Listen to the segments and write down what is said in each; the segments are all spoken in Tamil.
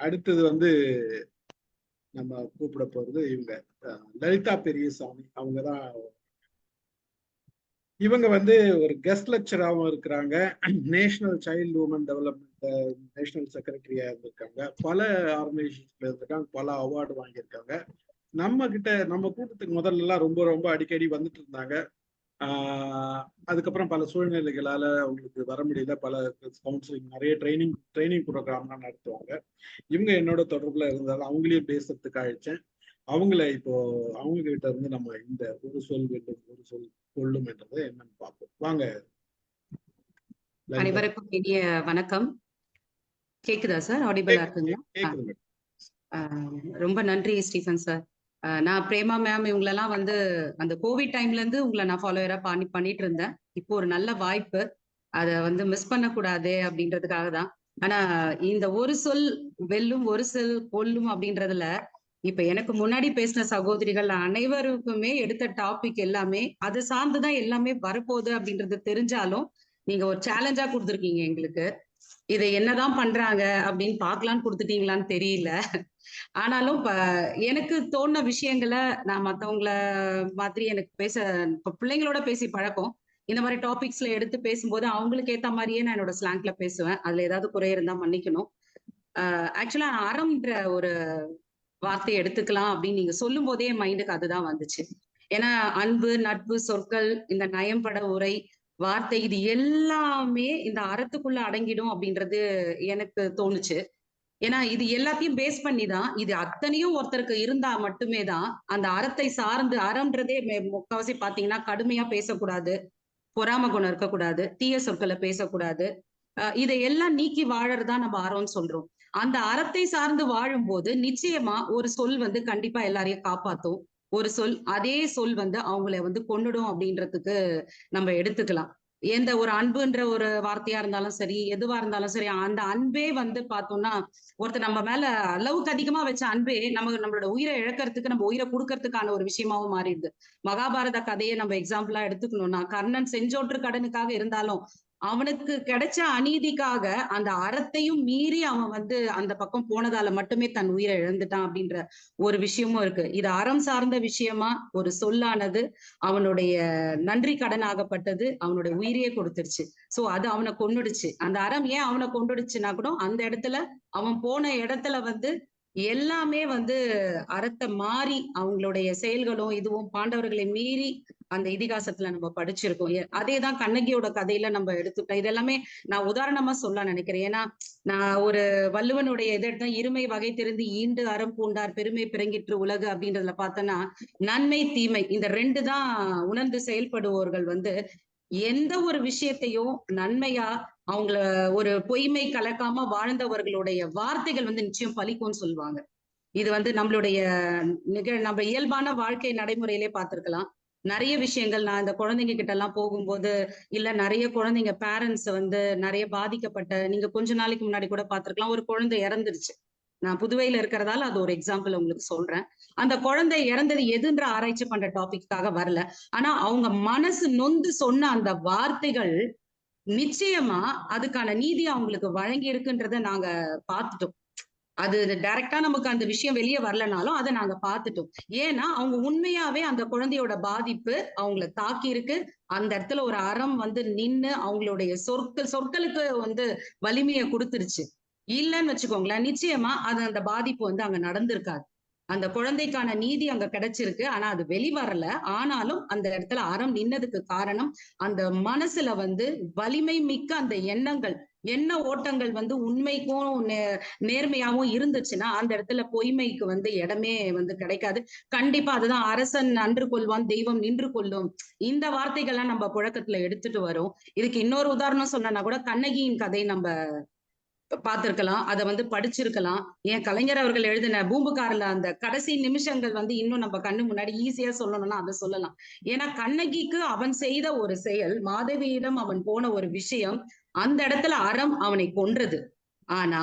அடுத்தது வந்து நம்ம கூப்பிட போறது இவங்க. லலிதா பெரியசாமி. அவங்க தான் இவங்க வந்து ஒரு கெஸ்ட் லெக்சராகவும் இருக்கிறாங்க. National child woman development national செக்ரட்டரியா இருந்திருக்காங்க. பல ஆர்கனைசேஷன்ல இருந்திருக்காங்க. பல அவார்டு வாங்கியிருக்காங்க. நம்ம கிட்ட நம்ம கூட்டத்துக்கு முதல்ல எல்லாம் ரொம்ப ரொம்ப அடிக்கடி வந்துட்டு இருந்தாங்க. அதுக்கப்புறம் பல சூழ்நிலைகளால அவங்களுக்கு வர முடியல. பல கவுன்சிலிங் நிறைய ட்ரைனிங் ட்ரைனிங் ப்ரோக்ராம்லாம் நடத்துவாங்க. இவங்க என்னோட தொடர்புல இருந்தாலும் அவங்களையும் பேசுறதுக்கு அழைச்சேன். அவங்கள இப்போ அவங்க கிட்ட இருந்து நம்ம இந்த ஒரு சொல் வேண்டும் ஒரு சொல் கொள்ளும் என்றதை என்னன்னு பார்ப்போம். வாங்க. அனைவருக்கும் இனிய வணக்கம். கேக்குதா சார்? ஆடிபிளா இருக்குங்களா? ரொம்ப நன்றி ஸ்டீஃபன் சார். நான் பிரேமா மேம் இவங்களெல்லாம் வந்து அந்த கோவிட் டைம்ல இருந்து உங்களை நான் ஃபாலோவரா பண்ணி பண்ணிட்டு இருந்தேன். இப்போ ஒரு நல்ல வாய்ப்பு. அதை வந்து மிஸ் பண்ணக்கூடாது அப்படின்றதுக்காக தான். ஆனா இந்த ஒரு சொல் வெல்லும் ஒரு சொல் கொல்லும் அப்படின்றதுல இப்ப எனக்கு முன்னாடி பேசின சகோதரிகள் அனைவருக்குமே எடுத்த டாபிக் எல்லாமே அது சார்ந்துதான் எல்லாமே வரப்போகுது அப்படின்றது தெரிஞ்சாலும் நீங்க ஒரு சேலஞ்சா கொடுத்துருக்கீங்க எங்களுக்கு. இதை என்னதான் பண்றாங்க அப்படின்னு பார்க்கலான்னு கொடுத்துட்டீங்களான்னு தெரியல. ஆனாலும் இப்ப எனக்கு தோணுன விஷயங்களை நான் மத்தவங்கள மாதிரி எனக்கு பேச பிள்ளைங்களோட பேசி பழக்கம். இந்த மாதிரி டாபிக்ஸ்ல எடுத்து பேசும்போது அவங்களுக்கு ஏத்த மாதிரியே நான் என்னோட ஸ்லாங்க்ல பேசுவேன். அதுல ஏதாவது குறை இருந்தா மன்னிக்கணும். ஆக்சுவலா அறம்ன்ற ஒரு வார்த்தையை எடுத்துக்கலாம் அப்படின்னு நீங்க சொல்லும் போதே மைண்டுக்கு அதுதான் வந்துச்சு. ஏன்னா அன்பு நட்பு சொற்கள் இந்த நயம்பட உரை வார்த்தை இது எல்லாமே இந்த அறத்துக்குள்ள அடங்கிடும் அப்படின்றது எனக்கு தோணுச்சு. ஏன்னா இது எல்லாத்தையும் பேஸ் பண்ணி தான் இது அத்தனையும் ஒருத்தருக்கு இருந்தா மட்டுமே தான் அந்த அறத்தை சார்ந்து அறம்ன்றதே மே- முக்காவாசி பாத்தீங்கன்னா கடுமையா பேசக்கூடாது. பொறாம குணம் இருக்கக்கூடாது. தீய சொற்களை பேசக்கூடாது. இதையெல்லாம் நீக்கி வாழறதா நம்ம அறம்னு சொல்றோம். அந்த அறத்தை சார்ந்து வாழும்போது நிச்சயமா ஒரு சொல் வந்து கண்டிப்பா எல்லாரையும் காப்பாத்தும். ஒரு சொல் அதே சொல் வந்து அவங்கள வந்து கொன்னுடும் அப்படின்றதுக்கு நம்ம எடுத்துக்கலாம். எந்த ஒரு அன்புன்ற ஒரு வார்த்தையா இருந்தாலும் சரி எதுவா இருந்தாலும் சரி அந்த அன்பே வந்து பார்த்தோம்னா ஒருத்தர் நம்ம மேல அளவுக்கு அதிகமா வச்ச அன்பே நம்ம நம்மளோட உயிரை இழக்கிறதுக்கு நம்ம உயிரை கொடுக்கறதுக்கான ஒரு விஷயமாவும் மாறிடுது. மகாபாரத கதையை நம்ம எக்ஸாம்பிளா எடுத்துக்கணும்னா கர்ணன் செஞ்சோற்று கடனுக்காக இருந்தாலும் அவனுக்கு கிடைச்ச அநீதிக்காக அந்த அறத்தையும் மீறி அவன் வந்து அந்த பக்கம் போனதால மட்டுமே தன் உயிரை இழந்துட்டான் அப்படின்ற ஒரு விஷயமும் இருக்கு. இது அறம் சார்ந்த விஷயமா? ஒரு சொல்லானது அவனுடைய நன்றி கடனாகப்பட்டது அவனுடைய உயிரையே கொடுத்துருச்சு சோ அது அவனை கொன்னுடுச்சு. அந்த அறம் ஏன் அவனை கொன்னுடுச்சுன்னா கூட அந்த இடத்துல அவன் போன இடத்துல வந்து எல்லாமே வந்து அறத்தை மாறி அவங்களுடைய செயல்களும் இதுவும் பாண்டவர்களை மீறி அந்த இதிகாசத்துல நம்ம படிச்சிருக்கோம். அதே அதேதான் கண்ணகியோட கதையில நம்ம எடுத்துட்டோம் இதெல்லாமே நான் உதாரணமா சொல்ல நினைக்கிறேன். ஏன்னா நான் ஒரு வள்ளுவனுடைய இதை எடுத்தா இருமை வகை தெரிந்து ஈண்டு அறம் பூண்டார் பெருமை பிறங்கிற்று உலகு அப்படின்றதுல பார்த்தோன்னா நன்மை தீமை இந்த ரெண்டு தான் உணர்ந்து செயல்படுவோர்கள் வந்து எந்த ஒரு விஷயத்தையும் நன்மையா அவங்கள ஒரு பொய்மை கலக்காம வாழ்ந்தவர்களுடைய வார்த்தைகள் வந்து நிச்சயம் பலிக்கும்னு சொல்லுவாங்க. இது வந்து நம்மளுடைய நிக நம்ம இயல்பான வாழ்க்கை நடைமுறையிலே பார்த்திருக்கலாம். நிறைய விஷயங்கள் நான் இந்த குழந்தைங்க கிட்ட எல்லாம் போகும்போது இல்ல நிறைய குழந்தைங்க பேரண்ட்ஸ் வந்து நிறைய பாதிக்கப்பட்ட நீங்க கொஞ்ச நாளைக்கு முன்னாடி கூட பாத்திருக்கலாம் ஒரு குழந்தை இறந்துருச்சு. நான் புதுவையில இருக்கிறதால அது ஒரு எக்ஸாம்பிள் உங்களுக்கு சொல்றேன். அந்த குழந்தை இறந்தது எதுன்ற ஆராய்ச்சி பண்ற டாபிக்காக வரல. ஆனா அவங்க மனசு நொந்து சொன்ன அந்த வார்த்தைகள் நிச்சயமா அதுக்கான நீதி அவங்களுக்கு வழங்கி இருக்குன்றத நாங்க பார்த்துட்டோம். அது டைரக்டா நமக்கு அந்த விஷயம் வெளியே வரலனாலும் அதை நாங்க பார்த்துட்டோம். ஏன்னா அவங்க உண்மையாவே அந்த குழந்தையோட பாதிப்பு அவங்கள தாக்கி இருக்கு அந்த இடத்துல ஒரு அறம் வந்து நின்னு அவங்களுடைய சொற்கள் சொற்களுக்கு வந்து வலிமையை கொடுத்துருச்சு. இல்லைன்னு வச்சுக்கோங்களேன் நிச்சயமா அது அந்த பாதிப்பு வந்து அங்க நடந்திருக்காது. அந்த குழந்தைக்கான நீதி அங்க கிடைச்சிருக்கு. ஆனா அது வெளிவரல ஆனாலும் அந்த இடத்துல அறம் நின்னதுக்கு காரணம் அந்த மனசுல வந்து வலிமை மிக்க அந்த எண்ணங்கள் என்ன ஓட்டங்கள் வந்து உண்மைக்கும் நேர்மையாவும் இருந்துச்சுன்னா அந்த இடத்துல பொய்மைக்கு வந்து இடமே வந்து கிடைக்காது. கண்டிப்பா அதுதான் அரசன் அன்று கொள்வான் தெய்வம் நின்று கொள்ளும். இந்த வார்த்தைகள்லாம் நம்ம புழக்கத்துல எடுத்துட்டு வரோம். இதுக்கு இன்னொரு உதாரணம் சொன்னா கூட கண்ணகியின் கதை நம்ம பார்த்திருக்கலாம். அதை வந்து படிச்சிருக்கலாம். ஏன் கலைஞர் அவர்கள் எழுதின பூம்புகார்ல அந்த கடைசி நிமிஷங்கள் வந்து இன்னும் நம்ம கண்ணு முன்னாடி ஈஸியா சொல்லணும்னா அதை சொல்லலாம். ஏன்னா கண்ணகிக்கு அவன் செய்த ஒரு செயல் மாதவியிடம் அவன் போன ஒரு விஷயம் அந்த இடத்துல அறம் அவனை கொன்றது. ஆனா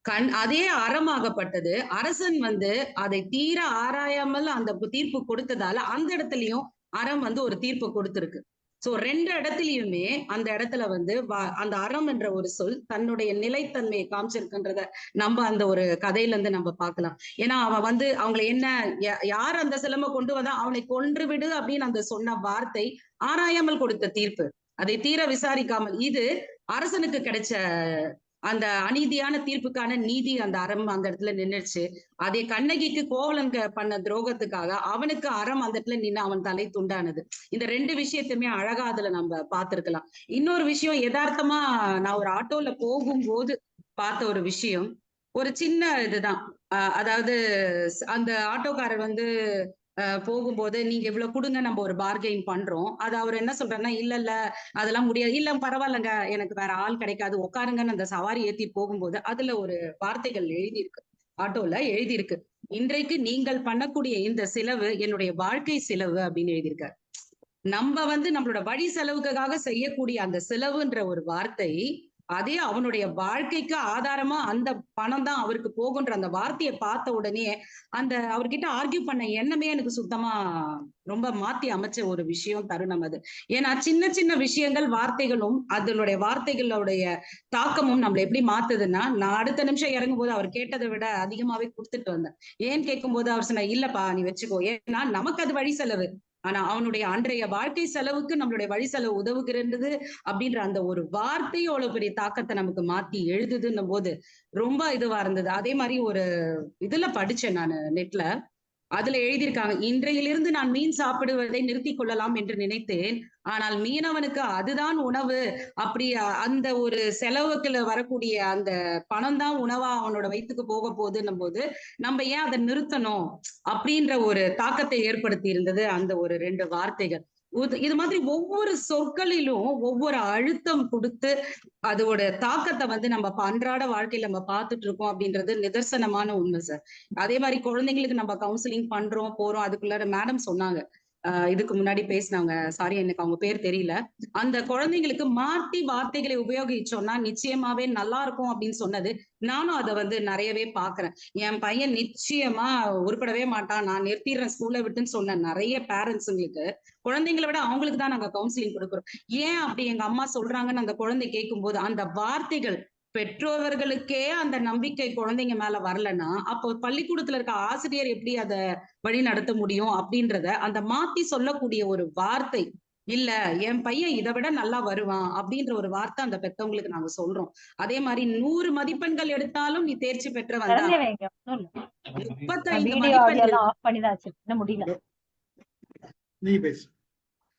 கண் அதே அறமாகப்பட்டது. அரசன் வந்து அதை தீர ஆராயாமல் அந்த தீர்ப்பு கொடுத்ததால அந்த இடத்துலயும் அறம் வந்து ஒரு தீர்ப்பு கொடுத்திருக்கு. சோ ரெண்டு இடத்துலயுமே அந்த இடத்துல வந்து அந்த அறம் என்ற ஒரு சொல் தன்னுடைய நிலைத்தன்மையை காமிச்சிருக்குன்றத நம்ம அந்த ஒரு கதையில இருந்து நம்ம பார்க்கலாம். ஏன்னா அவன் வந்து அவங்களை என்ன யா- யார் அந்த சிலம்ப கொண்டு வந்தா அவனை கொன்று விடு அப்படின்னு அந்த சொன்ன வார்த்தை ஆராயாமல் கொடுத்த தீர்ப்பு. அதை தீர விசாரிக்காமல் இது அரசனுக்கு கிடைச்ச அந்த அநீதியான தீர்ப்புக்கான நீதி அந்த அறம் அந்த இடத்துல நின்றுச்சு அதே கண்ணகிக்கு கோவலன் பண்ண துரோகத்துக்காக அவனுக்கு அறம் அந்த இடத்துல நின்று அவன் தலை துண்டானது. இந்த ரெண்டு விஷயத்தையுமே அழகா அதுல நம்ம பார்த்திருக்கலாம். இன்னொரு விஷயம் யதார்த்தமா நான் ஒரு ஆட்டோல போகும்போது பார்த்த ஒரு விஷயம். ஒரு சின்ன இதுதான். அதாவது அந்த ஆட்டோக்காரர் வந்து போகும்போது நீங்க இவ்வளவு கொடுங்க நம்ம ஒரு பார்கெயின் பண்றோம். அது அவர் என்ன சொல்றாருன்னா இல்ல இல்ல அதெல்லாம் முடியாது. இல்ல பரவாயில்லங்க. எனக்கு வேற ஆள் கிடைக்காது. உட்காருங்கன்னு அந்த சவாரி ஏத்தி போகும்போது அதுல ஒரு வார்த்தைகள் எழுதியிருக்கு. ஆட்டோல எழுதியிருக்கு. இன்றைக்கு நீங்கள் பண்ணக்கூடிய இந்த செலவு என்னுடைய வாழ்க்கை செலவு அப்படின்னு எழுதியிருக்காரு. நம்ம வந்து நம்மளோட வழி செலவுக்காக செய்யக்கூடிய அந்த செலவுன்ற ஒரு வார்த்தை அதே அவனுடைய வாழ்க்கைக்கு ஆதாரமா அந்த பணம் தான் அவருக்கு போகுன்ற அந்த வார்த்தையை பார்த்த உடனே அந்த அவர்கிட்ட ஆர்கியூ பண்ண எண்ணமே எனக்கு சுத்தமா ரொம்ப மாத்தி அமைச்ச ஒரு விஷயம் தருணம் அது. ஏன்னா சின்ன சின்ன விஷயங்கள் வார்த்தைகளும் அதனுடைய வார்த்தைகளுடைய தாக்கமும் நம்மளை எப்படி மாத்துதுன்னா நான் அடுத்த நிமிஷம் இறங்கும் போது அவர் கேட்டதை விட அதிகமாவே கொடுத்துட்டு வந்தேன். ஏன் கேட்கும்போது அவர் சொன்ன இல்லப்பா நீ வச்சுக்கோ. ஏன்னா நமக்கு அது வழி செலவு. ஆனா அவனுடைய அன்றைய வாழ்க்கை செலவுக்கு நம்மளுடைய வழி செலவு உதவுகிறது அப்படின்ற அந்த ஒரு வார்த்தை அவ்வளவு பெரிய தாக்கத்தை நமக்கு மாத்தி எழுதுதுன்னும் போது ரொம்ப இதுவா இருந்தது. அதே மாதிரி ஒரு இதுல படிச்சேன் நான் நெட்ல. அதுல எழுதியிருக்காங்க இன்றையிலிருந்து நான் மீன் சாப்பிடுவதை நிறுத்தி கொள்ளலாம் என்று நினைத்தேன். ஆனால் மீனவனுக்கு அதுதான் உணவு. அப்படி அந்த ஒரு செலவுக்குல வரக்கூடிய அந்த பணம் தான் உணவா அவனோட வயித்துக்கு போக போகுதுன்னும் போது நம்ம ஏன் அதை நிறுத்தணும்? அப்படின்ற ஒரு தாக்கத்தை ஏற்படுத்தி இருந்தது அந்த ஒரு ரெண்டு வார்த்தைகள். இது மாதிரி ஒவ்வொரு சொற்களிலும் ஒவ்வொரு அழுத்தம் கொடுத்து அதோட தாக்கத்தை வந்து நம்ம அன்றாட வாழ்க்கையில நம்ம பார்த்துட்டு இருக்கோம் அப்படின்றது நிதர்சனமான உண்மை சார் அதே மாதிரி குழந்தைங்களுக்கு நம்ம கவுன்சிலிங் பண்றோம் போறோம் அதுக்குள்ளார மேடம் சொன்னாங்க. இதுக்கு முன்னாடி பேசினவங்க. சாரி எனக்கு அவங்க பேர் தெரியல. அந்த குழந்தைங்களுக்கு மாத்தி வார்த்தைகளை உபயோகிச்சோம்னா நிச்சயமாவே நல்லா இருக்கும் அப்படின்னு சொன்னது நானும் அதை வந்து நிறையவே பாக்குறேன் என் பையன் நிச்சயமா உருப்படவே மாட்டான். நான் நிறுத்திடுறேன் ஸ்கூல்ல விட்டுன்னு சொன்ன நிறைய பேரண்ட்ஸுங்களுக்கு குழந்தைங்களை விட அவங்களுக்கு தான் நாங்க கவுன்சிலிங் கொடுக்குறோம். ஏன் அப்படி எங்க அம்மா சொல்றாங்கன்னு அந்த குழந்தை கேட்கும்போது அந்த வார்த்தைகள் பெற்றோர்களுக்கே அந்த நம்பிக்கை குழந்தைங்க மேல வரலன்னா அப்போ பள்ளிக்கூடத்துல இருக்க ஆசிரியர் எப்படி அத வழி நடத்த முடியும் அப்படின்றத அந்த மாத்தி சொல்லக்கூடிய ஒரு வார்த்தை இல்ல என் பையன் இதை விட நல்லா வருவான் அப்படின்ற ஒரு வார்த்தை அந்த பெத்தவங்களுக்கு நாங்க சொல்றோம். அதே மாதிரி நூறு மதிப்பெண்கள் எடுத்தாலும் நீ தேர்ச்சி இல்ல. முப்பத்தைந்து வீடியோ ஆடியோ மதிப்பெண்கள்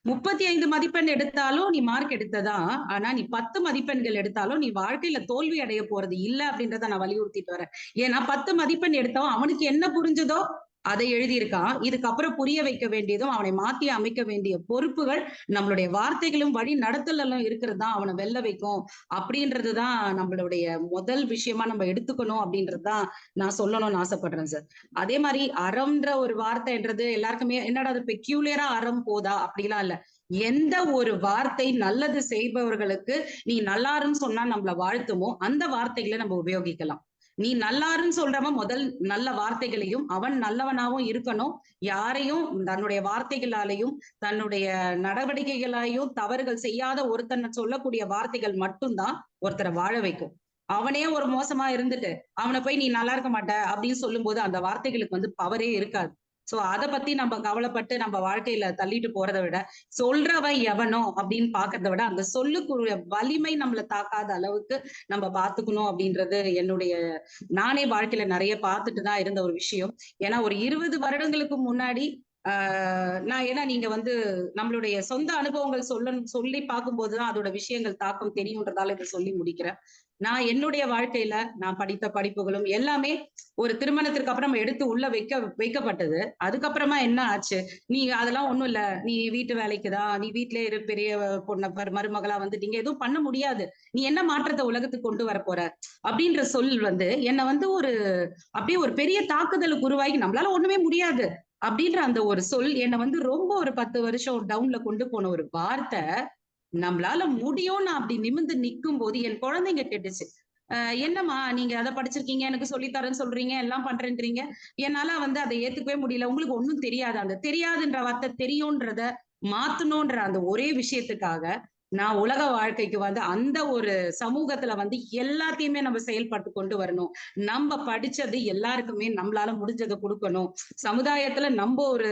முப்பத்தி ஐந்து மதிப்பெண் எடுத்தாலும் நீ மார்க் எடுத்ததா? ஆனா நீ பத்து மதிப்பெண்கள் எடுத்தாலும் நீ வாழ்க்கையில தோல்வி அடைய போறது இல்ல அப்படின்றத நான் வலியுறுத்திட்டு வரேன். ஏன்னா பத்து மதிப்பெண் எடுத்தவன் அவனுக்கு என்ன புரிஞ்சதோ அதை எழுதியிருக்கான். இதுக்கப்புறம் புரிய வைக்க வேண்டியதும் அவனை மாத்தி அமைக்க வேண்டிய பொறுப்புகள் நம்மளுடைய வார்த்தைகளும் வழி நடத்தலும் இருக்கிறது தான் அவனை வெல்ல வைக்கும். அப்படின்றதுதான் நம்மளுடைய முதல் விஷயமா நம்ம எடுத்துக்கணும் அப்படின்றதுதான் நான் சொல்லணும்னு ஆசைப்படுறேன் சார் அதே மாதிரி அறம்ன்ற ஒரு வார்த்தைன்றது எல்லாருக்குமே என்னடா அது பெக்யூலியரா அறம் போதா? அப்படிலாம் இல்ல. எந்த ஒரு வார்த்தை நல்லது செய்பவர்களுக்கு நீ நல்லாருன்னு சொன்னா நம்மள வாழ்த்துமோ அந்த வார்த்தைகளை நம்ம உபயோகிக்கலாம். நீ நல்லாருன்னு சொல்றவன் முதல் நல்ல வார்த்தைகளையும் அவன் நல்லவனாவும் இருக்கணும். யாரையும் தன்னுடைய வார்த்தைகளாலையும் தன்னுடைய நடவடிக்கைகளாலையும் தவறுகள் செய்யாத ஒருத்தனை சொல்லக்கூடிய வார்த்தைகள் மட்டும்தான் ஒருத்தரை வாழ வைக்கும். அவனே ஒரு மோசமா இருந்துட்டு அவனை போய் நீ நல்லா இருக்க மாட்ட அப்படின்னு சொல்லும் போது அந்த வார்த்தைகளுக்கு வந்து பவரே இருக்காது. சோ அத பத்தி நம்ம கவலைப்பட்டு நம்ம வாழ்க்கையில தள்ளிட்டு போறதை விட சொல்றவன் எவனோ அப்படின்னு பாக்குறத விட அந்த சொல்லுக்குரிய வலிமை நம்மள தாக்காத அளவுக்கு நம்ம பாத்துக்கணும் அப்படின்றது என்னுடைய நானே வாழ்க்கையில நிறைய பார்த்துட்டு தான் இருந்த ஒரு விஷயம். ஏன்னா ஒரு இருபது வருடங்களுக்கு முன்னாடி ஆஹ் நான் ஏன்னா நீங்க வந்து நம்மளுடைய சொந்த அனுபவங்கள் சொல்ல சொல்லி பார்க்கும்போதுதான் அதோட விஷயங்கள் தாக்கம் தெரியுன்றதால இதை சொல்லி முடிக்கிறேன். நான் என்னுடைய வாழ்க்கையில நான் படித்த படிப்புகளும் எல்லாமே ஒரு திருமணத்திற்கு அப்புறம் எடுத்து உள்ள வைக்க வைக்கப்பட்டது. அதுக்கப்புறமா என்ன ஆச்சு? நீ அதெல்லாம் ஒண்ணும் இல்ல. நீ வீட்டு வேலைக்குதான் நீ வீட்டுல இரு பெரிய பொண்ணு மருமகளா வந்துட்டீங்க. எதுவும் பண்ண முடியாது. நீ என்ன மாற்றத்தை உலகத்துக்கு கொண்டு வர போற? அப்படின்ற சொல் வந்து என்னை வந்து ஒரு அப்படியே ஒரு பெரிய தாக்குதலுக்கு உருவாகி நம்மளால ஒண்ணுமே முடியாது அப்படின்ற அந்த ஒரு சொல் என்னை வந்து ரொம்ப ஒரு பத்து வருஷம் டவுன்ல கொண்டு போன ஒரு வார்த்தை. நம்மளால முடியும் நான் அப்படி நிமிர்ந்து நிக்கும் போது என் குழந்தைங்க கேட்டுச்சு என்னம்மா நீங்க அதை படிச்சிருக்கீங்க எனக்கு சொல்லித்தரேன்னு சொல்றீங்க எல்லாம் பண்றேன்றீங்க. என்னால வந்து அதை ஏத்துக்கவே முடியல. உங்களுக்கு ஒன்னும் தெரியாது. அந்த தெரியாதுன்ற வார்த்தை தெரியும்ன்றத மாத்தணும்ன்ற அந்த ஒரே விஷயத்துக்காக நான் உலக வாழ்க்கைக்கு வந்து அந்த ஒரு சமூகத்துல வந்து எல்லாத்தையுமே நம்ம செயல்பட்டு கொண்டு வரணும். நம்ம படிச்சது எல்லாருக்குமே நம்மளால முடிஞ்சதை கொடுக்கணும். சமுதாயத்துல நம்ம ஒரு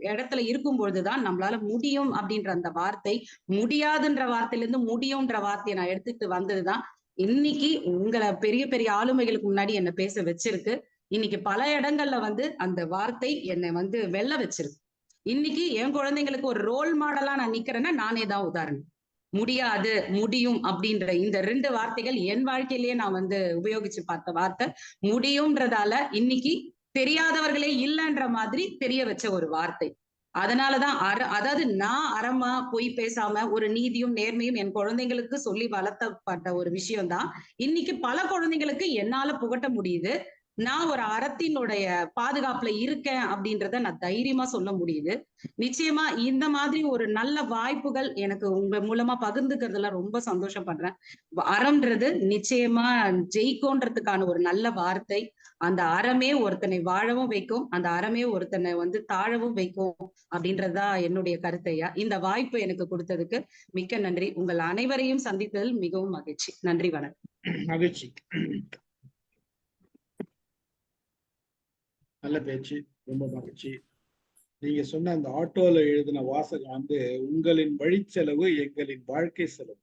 இடத்துல இருக்கும் பொழுதுதான் நம்மளால முடியும் அப்படின்ற அந்த வார்த்தை முடியாதுன்ற வார்த்தையில இருந்து முடியும்ன்ற வார்த்தையை நான் எடுத்துட்டு வந்ததுதான். இன்னைக்கு உங்களை பெரிய பெரிய ஆளுமைகளுக்கு முன்னாடி என்ன பேச வச்சிருக்கு. இன்னைக்கு பல இடங்கள்ல வந்து அந்த வார்த்தை என்னை வந்து வெல்ல வச்சிருக்கு. இன்னைக்கு என் குழந்தைங்களுக்கு ஒரு ரோல் மாடலா நான் நிக்கிறேன்னா நானே தான் உதாரணம். முடியாது முடியும் அப்படின்ற இந்த ரெண்டு வார்த்தைகள் என் வாழ்க்கையிலேயே நான் வந்து உபயோகிச்சு பார்த்த வார்த்தை. முடியும்ன்றதால இன்னைக்கு தெரியாதவர்களே இல்லைன்ற மாதிரி தெரிய வச்ச ஒரு வார்த்தை. அதனாலதான் அற அதாவது நான் அறமா பொய் பேசாம ஒரு நீதியும் நேர்மையும் என் குழந்தைங்களுக்கு சொல்லி வளர்த்தப்பட்ட ஒரு விஷயம்தான். இன்னைக்கு பல குழந்தைங்களுக்கு என்னால புகட்ட முடியுது. நான் ஒரு அறத்தினுடைய பாதுகாப்புல இருக்கேன் அப்படின்றத நான் தைரியமா சொல்ல முடியுது. நிச்சயமா இந்த மாதிரி ஒரு நல்ல வாய்ப்புகள் எனக்கு உங்க மூலமா பகிர்ந்துக்கிறதுல ரொம்ப சந்தோஷம் பண்றேன் அறம்ன்றது நிச்சயமா ஜெயிக்கோன்றதுக்கான ஒரு நல்ல வார்த்தை. அந்த அறமே ஒருத்தனை வாழவும் வைக்கும் அந்த அறமே ஒருத்தனை வந்து தாழவும் வைக்கும் அப்படின்றதா என்னுடைய கருத்தையா இந்த வாய்ப்பு எனக்கு கொடுத்ததுக்கு மிக்க நன்றி. உங்கள் அனைவரையும் சந்தித்ததில் மிகவும் மகிழ்ச்சி. நன்றி வணக்கம். மகிழ்ச்சி. நல்ல பேச்சு ரொம்ப மகிழ்ச்சி. நீங்க சொன்ன அந்த ஆட்டோல எழுதின வாசகம் வந்து உங்களின் வழிச்செலவு எங்களின் வாழ்க்கை செலவு.